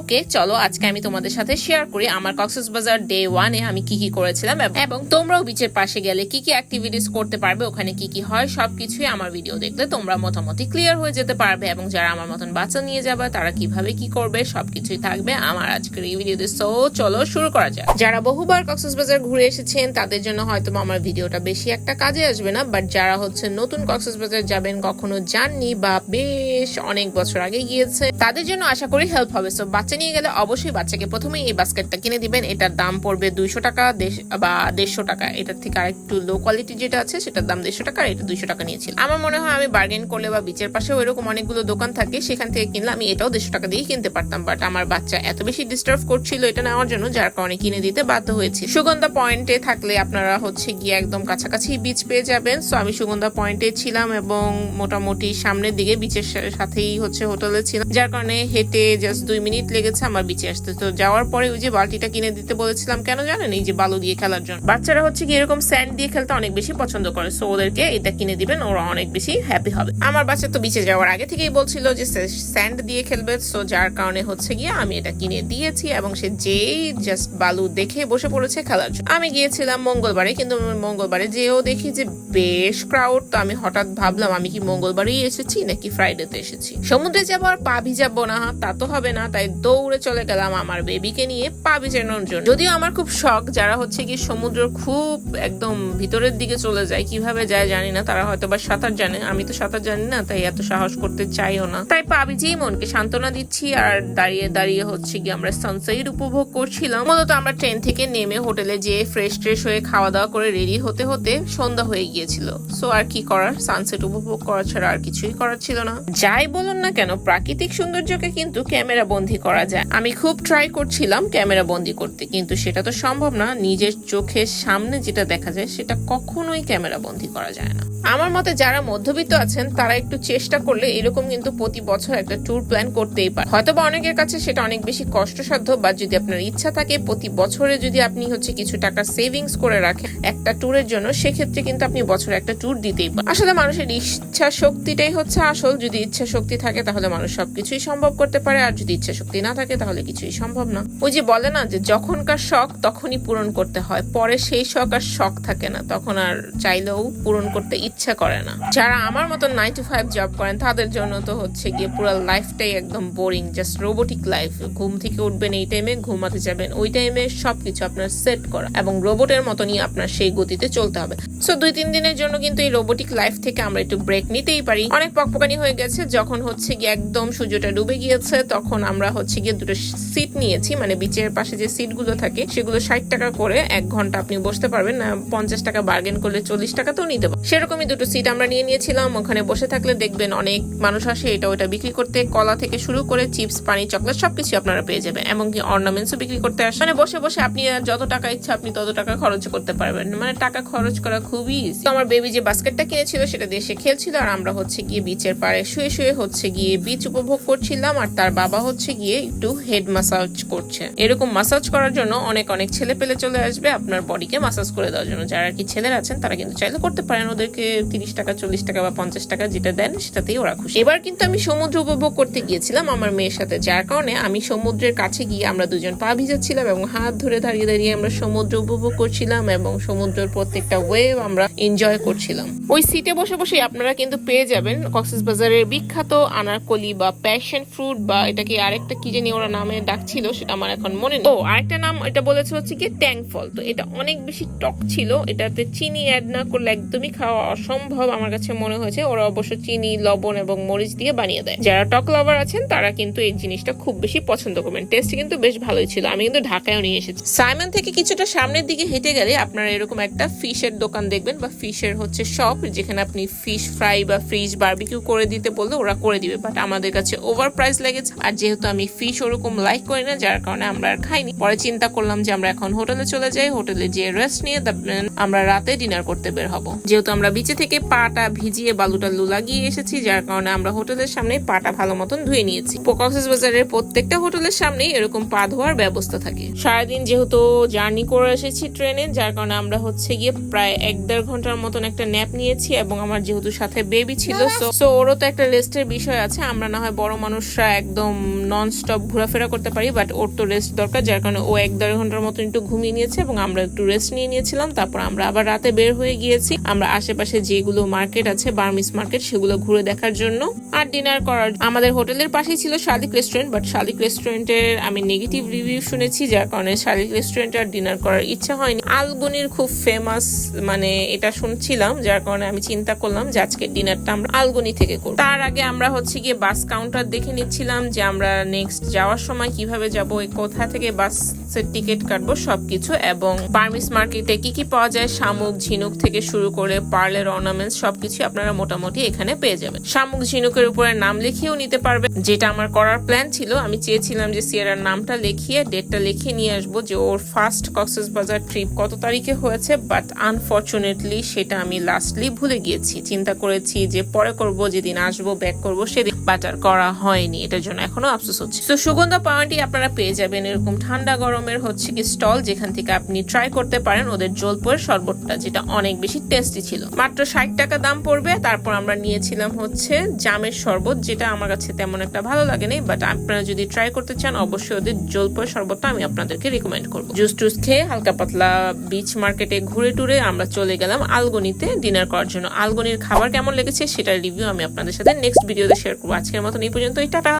ওকে, চলো আজকে আমি তোমাদের সাথে শেয়ার করি আমার কক্সেস বাজার ডে ওয়ানে আমি কি কি করেছিলাম এবং তোমরাও বিচের পাশে গেলে কি কি অ্যাক্টিভিটিস করতে পারবে, ওখানে কি কি হয়, সবকিছুই আমার ভিডিও দেখলে তোমরা মোটামুটি ক্লিয়ার হয়ে যেতে পারবে এবং যারা আমার মতন বাচ্চা নিয়ে যাবে, তারা কীভাবে কি করবে, সবকিছুই থাকবে আমার আজকের এই ভিডিওতে সো চলো শুরু করা যাক। যারা বহুবার কক্সেস বাজার ঘুরে এসেছেন, তাদের জন্য হয়তো আমার ভিডিওটা বেশি একটা কাজে আসবে না বাট যারা হচ্ছে নতুন কক্সেস বাজার যাবেন, কখনো যাননি বা বেশ অনেক বছর আগে গিয়েছে তাদের জন্য আশা করি হেল্প হবে। সো বাচ্চা নিয়ে গেলে অবশ্যই বাচ্চাকে প্রথমেই এই বাস্কেটটা কিনে দিবেন। এটার দাম পড়বে দুইশো টাকা বা দেড়শো টাকা। এটার থেকে আরেকটু লো কোয়ালিটি যেটা আছে, সেটার দাম দেড়শো টাকা, আর এটা দুইশো টাকা নিয়েছিল। আমার মনে হয় আমি বার্গেন করলে বা বিচের পাশেও এরকম অনেকগুলো দোকান থাকে, সেখান থেকে কিনলে আমি এটাও দেড়শো টাকা দিয়ে কিনতে পারতাম। বাট আমার বাচ্চা এত বেশি ডিস্টার্ব করছিল এটা নেওয়ার জন্য, যার কারণে কিনে দিতে বাধ্য হয়েছি। সুগন্ধা পয়েন্টে থাকলে আপনারা হচ্ছে গিয়ে একদম কাছাকাছি বিচ পেয়ে যাবেন। সো আমি সুগন্ধা পয়েন্টে ছিলাম এবং মোটামুটি সামনের দিকে বিচের সাথেই হচ্ছে হোটেলে ছিলাম। যার কারণে হেঁটে জাস্ট দুই মিনিট লেগেছে আমার বিচে আসতে। তো যাওয়ার পরে ওই যে বালতিটা কিনে দিতে বলেছিলাম, কেন জানেন? এই যে বালু দিয়ে খেলার জন্য। বাচ্চারা হচ্ছে কি এরকম স্যান্ড দিয়ে খেলতে অনেক বেশি পছন্দ করে সো ওদেরকে এটা কিনে দিবেন, ওরা অনেক বেশি হ্যাপি হবে। আমার বাচ্চা তো বিচে যাওয়ার আগে থেকেই বলছিল যে স্যান্ড দিয়ে খেলবে সো যার কারণে হচ্ছে গিয়ে আমি এটা কিনে দিয়েছি এবং সে যেই জাস্ট বালু দেখে বসে পড়েছে খেলার জন্য। আমি গিয়েছিলাম মঙ্গলবারে, কিন্তু মঙ্গলবারে যেও দেখি যে বেশ ক্রাউড তো আমি হঠাৎ ভাবলাম, আমি কি মঙ্গলবারেই এসেছি নাকি ফ্রাইডেতে এসেছি? সমুদ্রে যাব আর পা ভিজাবো না, তা তো হবে না, তাই দৌড়ে চলে গেলাম আমার বেবিকে নিয়ে পা ভিজানোর জন্য। যদিও আমার খুব শখ, যারা হচ্ছে কি সমুদ্র খুব একদম ভিতরের দিকে চলে যায়, কীভাবে যায় জানি না, তারা হয়তো বা সাঁতার জানে। আমি তো সাঁতার জানি না, তাই এত সাহস করতে চাইও না। তাই পা ভিজিয়েই মনকে সান্ত্বনা দিচ্ছি, আর দাঁড়িয়ে দাঁড়িয়ে হচ্ছে কি আমরা সানসেট উপভোগ করছিলাম। মূলত আমরা ট্রেন থেকে নেমে হোটেলে যেয়ে ফ্রেশ ট্রেশ হয়ে খাওয়া দাওয়া করে রেডি হতে হতে সন্ধ্যা হয়ে গিয়েছিল। সো আর কি করার? সানসেট উপভোগ করা ছাড়া আর কিছুই করার ছিল না। যাই বলুন না কেন, প্রাকৃতিক সৌন্দর্যকে কিন্তু ক্যামেরা বন্দি করা যায়। আমি খুব ট্রাই করছিলাম ক্যামেরা বন্দি করতে, কিন্তু সেটা তো সম্ভব না। নিজের চোখের সামনে যেটা দেখা যায়, সেটা কখনোই ক্যামেরা বন্দি করা যায় না। আমার মতে যারা মধ্যবিত্ত আছেন, তারা একটু চেষ্টা করলে এরকম কিন্তু প্রতি বছর একটা ট্যুর প্ল্যান করতেই পারে। হয়তো বা অনেকের কাছে সেটা অনেক বেশি কষ্টসাধ্য বা যদি আপনার ইচ্ছা থাকে, প্রতি বছরে যদি আপনি হচ্ছে কিছু টাকা সেভিংস করে রাখেন একটা ট্যুরের জন্য, সেক্ষেত্রে কিন্তু আপনি বছরে একটা ট্যুর দিতেই পারেন। আসলে মানুষের ইচ্ছা শক্তিটাই হচ্ছে আসল। যদি ইচ্ছা শক্তি থাকে, তাহলে মানুষ সবকিছুই সম্ভব করতে পারে, আর যদি ইচ্ছা শক্তি না থাকে তাহলে কিছুই সম্ভব না। ওই যে বলে না যে যখনকার শখ তখনই পূরণ করতে হয়, পরে সেই শখ আর শখ থাকে না, তখন আর চাইলেও পূরণ করতে ইচ্ছা করে না। যারা আমার মতো নাইন টু ফাইভ জব করেন, তাদের জন্য তো হচ্ছে গিয়ে পুরো লাইফটাই একদম বোরিং জাস্ট রোবোটিক লাইফ ঘুম থেকে উঠবেন এই টাইমে ঘুমাতে যাবেন ওই টাইমে সবকিছু আপনার সেট করা এবং রোবটের মতনই আপনার সেই গতিতে চলতে হবে। সো দুই তিন দিনের জন্য কিন্তু এই রোবোটিক লাইফ থেকে আমরা একটু ব্রেক নিতেই পারি। অনেক পকপকানি হয়ে গেছে, যখন হচ্ছে গিয়ে একদম সূর্যটা ডুবে গিয়েছে, তখন আমরা হচ্ছে গিয়ে দুটো সিট নিয়েছি মানে বিচের পাশে যে সিটগুলো থাকে, সেগুলো ষাট টাকা করে এক ঘণ্টা আপনি বসতে পারবেন। না, পঞ্চাশ টাকা বার্গেন করলে চল্লিশ টাকাতেও নিতে পারেন সেরকমই দুটো সিট আমরা নিয়ে নিয়েছিলাম। ওখানে বসে থাকলে দেখবেন অনেক মানুষ আসে, এটা ওটা বিক্রি করতে। কলা থেকে শুরু করে চিপস পানি চকলেট সবকিছু আপনারা পেয়ে যাবেন। এমনকি অর্নামেন্টসও বিক্রি করতে আসে মানে বসে বসে আপনি যত টাকা ইচ্ছা আপনি তত টাকা খরচ করতে পারবেন। মানে টাকা খরচ করা খুবই। তো আমার বেবি যে বাস্কেটটা কিনেছিল, সেটা দিয়ে সে খেলছিল। আর আমরা হচ্ছে গিয়ে বিচের পাড়ে শুয়ে শুয়ে হচ্ছে গিয়ে বিচ উপভোগ করছিলাম। আর তার বাবা হচ্ছে গিয়ে একটু হেড মাসাজ করছে। এরকম মাসাজ করার জন্য অনেক অনেক ছেলে পেলে চলে আসবে। আপনার বডিকে মাসাজ করে দেওয়ার জন্য। যারা কি ছেলেরা আছেন, তারা কিন্তু চাইলে করতে পারেন। ওদেরকে তিরিশ টাকা, চল্লিশ টাকা বা পঞ্চাশ টাকা যেটা দেন, সেটাতেই ওরা খুশি। এবার কিন্তু আমি সমুদ্র উপভোগ করতে গিয়েছিলাম আমার মেয়ের সাথে, যার কারণে আমি সমুদ্রের কাছে গিয়ে আমরা দুজন পা ভিজাচ্ছিলাম এবং হাত ধরে দাঁড়িয়ে দাঁড়িয়ে আমরা সমুদ্র উপভোগ করছিলাম এবং সমুদ্রের প্রত্যেকটা ওয়েভ আমরা এনজয় করছিলাম। ওই সিটে বসে বসে আপনারা কিন্তু পেয়ে যাবেন কক্সেস বাজারের বিখ্যাত আনারকলি বা প্যাশন ফ্রুট বা এটাকে আরেকটা কি জানি ওরা নামে ডাকছিল, সেটা আমার এখন মনে নেই। ও, আরেকটা নাম, এটা বলেছে হচ্ছে কি ট্যাং ফল তো এটা অনেক বেশি টক ছিল, এটাতে চিনি অ্যাড না করলে একদমই খাওয়া অসম্ভব আমার কাছে মনে হয়েছে। ওরা অবশ্য চিনি, লবণ এবং মরিচ দিয়ে বানিয়ে দেয়। যারা টক লাভার আছেন, তারা কিন্তু এই জিনিসটা খুব বেশি পছন্দ করবেন। টেস্ট কিন্তু বেশ ভালোই ছিল। আমি কিন্তু ঢাকায়ও নিয়ে এসেছি। সাইমন থেকে কিছুটা সামনের দিকে হেঁটে গেলে আপনারা এরকম একটা ফিশের দোকান দেখবেন বা ফিশের হচ্ছে শপ যেখানে আপনি ফিশ ফ্রাই বা ফ্রিজ বারবিকিউ করে দিতে বললে ওরা করে দিবে। বাট আমাদের কাছে ওভার প্রাইস লেগেছে। আর যেহেতু আমি ফিশ ওরকম লাইক করি না যার কারণে আমরা আর খাইনি। পরে চিন্তা করলাম যে আমরা এখন হোটেলে চলে যাই হোটেলে যে রেস্ট নিয়ে আমরা রাতে ডিনার করতে বের হব। যেহেতু আমরা বিচে থেকে পাটা ভিজিয়ে বালুটা লু লাগিয়ে এসেছি যার কারণে আমরা হোটেলের সামনে পাটা ভালো মতন ধুয়ে নিয়েছি। কক্সেস বাজারের প্রত্যেকটা হোটেলের সামনে এরকম পা ধোয়ার ব্যবস্থা থাকে। সারাদিন যেহেতু জার্নি করে এসেছি ট্রেনে যার কারণে আমরা হচ্ছে গিয়ে প্রায় এক দেড় ঘণ্টার মতন একটা ন্যাপ নিয়েছি এবং আমার যেহেতু সাথে বেবি ছিল সো ওরও তো একটা রেস্টের বিষয় আছে। আমরা না হয় বড় মানুষরা একদম নন স্টপ স্টপ ঘোরাফেরা করতে পারি বাট ওর তো রেস্ট দরকার, যার কারণে ও এক দেড় ঘণ্টার মতন একটু ঘুমিয়ে নিয়েছে এবং আমরা একটু রেস্ট নিয়ে নিয়েছিলাম। তারপর আমরা আবার রাতে বের হয়ে গিয়েছি। আমরা আশেপাশে যেগুলো মার্কেট আছে বার্মিস মার্কেট সেগুলো ঘুরে দেখার জন্য। আর ডিনার করার আমাদের হোটেলের পাশেই ছিল শালিক রেস্টুরেন্ট বাট শালিক রেস্টুরেন্টের আমি নেগেটিভ রিভিউ শুনেছি, যার কারণে শালিক রেস্টুরেন্টে আর ডিনার করার ইচ্ছা হয়নি। আলগুনির খুব ফেমাস মানে এটা শুনছিলাম, যার কারণে আমি চিন্তা করলাম যে আজকে ডিনারটা আমরা আলগুনি থেকে করব। তার আগে আমরা হচ্ছে গিয়ে বাস কাউন্টার দেখে নিচ্ছিলাম যে আমরা নেক্সট যাওয়ার সময় কীভাবে যাব কোথা থেকে বাসের টিকিট কাটবো, সবকিছু এবং বার্মিস মার্কেটে কি কি পাওয়া যায়, শামুক, ঝিনুক থেকে শুরু করে পার্লের অর্নামেন্টস, সবকিছু আপনারা মোটামুটি এখানে পেয়ে যাবেন। শামুক, ঝিনুকের উপরে নাম লিখিয়েও নিতে পারবেন। যেটা আমার করার প্ল্যান ছিল, আমি চেয়েছিলাম যে সিয়ারার নামটা লিখিয়ে, ডেটটা লিখিয়ে নিয়ে আসব যে ওর ফার্স্ট কক্সেস বাজার ট্রিপ কত তারিখে হয়েছে, বাট আনফর্চুনেটলি সেটা আমি লাস্টলি ভুলে গিয়েছি। চিন্তা করেছি যে পরে করব, যেদিন আসব, ব্যাক করব, সেদিন, বাট আর করা হয়নি। এটার জন্য এখনও আফসোস হচ্ছে। তো সুগন্ধা পয়েন্টই আপনারা পেয়ে যাবেন এরকম ঠান্ডা গরমের হচ্ছে কি স্টল যেখান থেকে আপনি ট্রাই করতে পারেন ওদের জলপয়ের শরবতটা, যেটা অনেক বেশি টেস্টি ছিল। মাত্র ষাট টাকা দাম পড়বে, তারপর আমরা নিয়েছিলাম হচ্ছে জামের শরবত, যেটা আমার কাছে তেমন একটা ভালো লাগে লাগেনি বাট আপনারা যদি ট্রাই করতে চান, অবশ্যই ওদের জলপয়ের শরবতটা আমি আপনাদেরকে রিকমেন্ড করব। জুস টুস খেয়ে হালকা পাতলা বিচ মার্কেটে ঘুরে টুরে আমরা চলে গেলাম আলগনিতে ডিনার করার জন্য। আলগনির খাবার কেমন লেগেছে সেটার রিভিউ আমি আপনাদের সাথে নেক্সট ভিডিওতে শেয়ার করব। আজকের মতন এই পর্যন্তই, টাটা!